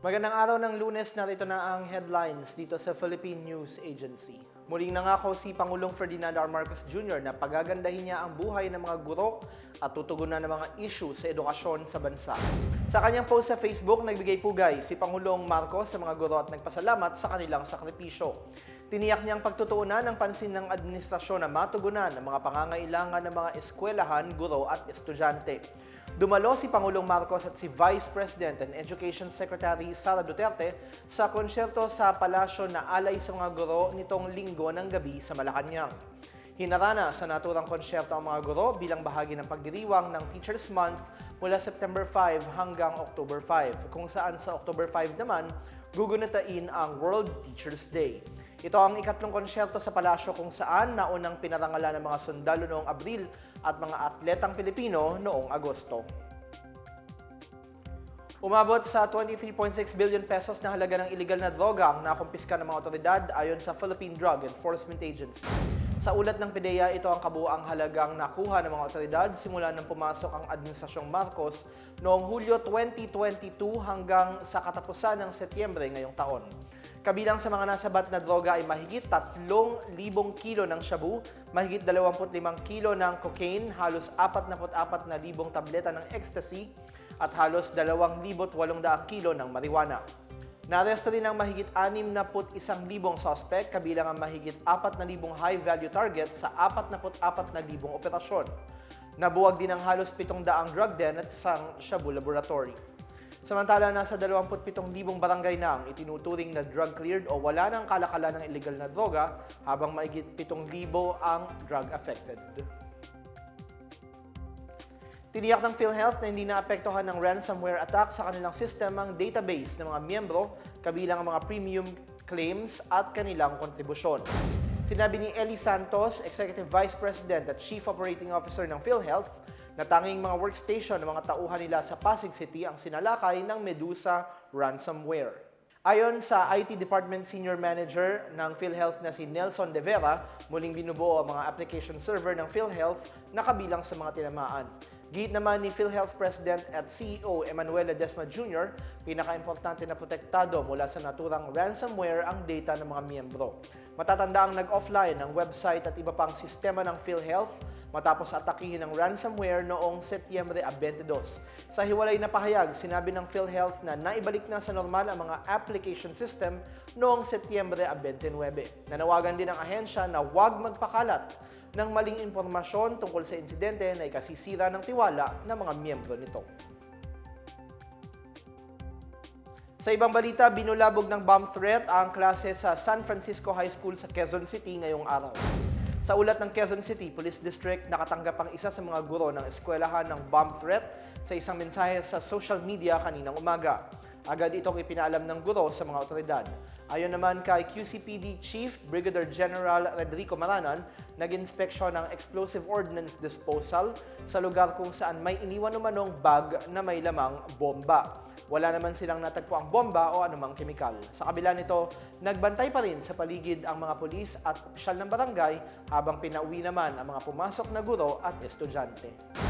Magandang araw ng lunes, narito na ang headlines dito sa Philippine News Agency. Muling nangako si Pangulong Ferdinand R. Marcos Jr. na pagagandahin niya ang buhay ng mga guro at tutugunan ng mga issue sa edukasyon sa bansa. Sa kanyang post sa Facebook, nagbigay pugay si Pangulong Marcos sa mga guro at nagpasalamat sa kanilang sakripisyo. Tiniyak niyang pagtutuunan ng pansin ng administrasyon na matugunan ang mga pangangailangan ng mga eskwelahan, guro at estudyante. Dumalo si Pangulong Marcos at si Vice President and Education Secretary Sara Duterte sa konsyerto sa palasyo na alay sa mga guro nitong linggo ng gabi sa Malacanang. Hinarana sa naturang konsyerto ang mga guro bilang bahagi ng pagdiriwang ng Teachers Month mula September 5 hanggang October 5, kung saan sa October 5 naman gugunatain ang World Teachers Day. Ito ang ikatlong konsyerto sa palasyo kung saan naunang pinarangalan ng mga sundalo noong Abril at mga atletang Pilipino noong Agosto. Umabot sa 23.6 billion pesos na halaga ng iligal na droga ang nakumpiska ng mga otoridad ayon sa Philippine Drug Enforcement Agency. Sa ulat ng PDEA, ito ang kabuang halagang nakuha ng mga otoridad simula nang pumasok ang Administrasyong Marcos noong Hulyo 2022 hanggang sa katapusan ng Setyembre ngayong taon. Kabilang sa mga nasabat na droga ay mahigit 3,000 kilo ng shabu, mahigit 25 kilo ng cocaine, halos 44,000 tableta ng ecstasy, at halos 2,800 kilo ng marijuana. Naresto rin ang mahigit 61,000 suspect, kabilang ang mahigit 4,000 high-value target sa 44,000 operasyon. Nabuwag din ang halos 700 drug den at isang shabu laboratory. Samantala, nasa 27,000 barangay na ang itinuturing na drug cleared o wala ng kalakalan ng illegal na droga, habang mahigit 7,000 ang drug affected. Tiniyak ng PhilHealth na hindi naapektuhan ng ransomware attack sa kanilang system ang database ng mga miyembro, kabilang ang mga premium claims at kanilang kontribusyon. Sinabi ni Eli Santos, Executive Vice President at Chief Operating Officer ng PhilHealth, na tanging mga workstation ng mga tauhan nila sa Pasig City ang sinalakay ng Medusa ransomware. Ayon sa IT Department Senior Manager ng PhilHealth na si Nelson De Vera, muling binubuo ang mga application server ng PhilHealth na kabilang sa mga tinamaan. Git naman ni PhilHealth President at CEO Emanuel Ledesma Jr., pinaka-importante na protektado mula sa naturang ransomware ang data ng mga miyembro. Matatanda ang nag-offline ang website at iba pang sistema ng PhilHealth matapos atakihin ng ransomware noong Setyembre 22. Sa hiwalay na pahayag, sinabi ng PhilHealth na naibalik na sa normal ang mga application system noong Setyembre 29. Nanawagan din ang ahensya na huwag magpakalat ng maling impormasyon tungkol sa insidente na ikasisira ng tiwala ng mga miyembro nito. Sa ibang balita, binulabog ng bomb threat ang klase sa San Francisco High School sa Quezon City ngayong araw. Sa ulat ng Quezon City Police District, nakatanggap ang isa sa mga guro ng eskwelahan ng bomb threat sa isang mensahe sa social media kaninang umaga. Agad itong ipinaalam ng guro sa mga otoridad. Ayon naman kay QCPD Chief Brigadier General Rodrigo Maranan, nag-inspeksyon ng explosive ordnance disposal sa lugar kung saan may iniwan umanong bag na may lamang bomba. Wala naman silang natagpo ang bomba o anumang kemikal. Sa kabila nito, nagbantay pa rin sa paligid ang mga pulis at opisyal ng barangay habang pinauwi naman ang mga pumasok na guro at estudyante.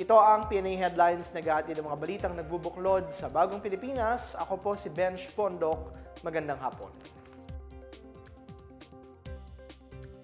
Ito ang PNA Headlines na gati ng mga balitang nagbubuklod sa bagong Pilipinas. Ako po si Ben Spondok. Magandang hapon.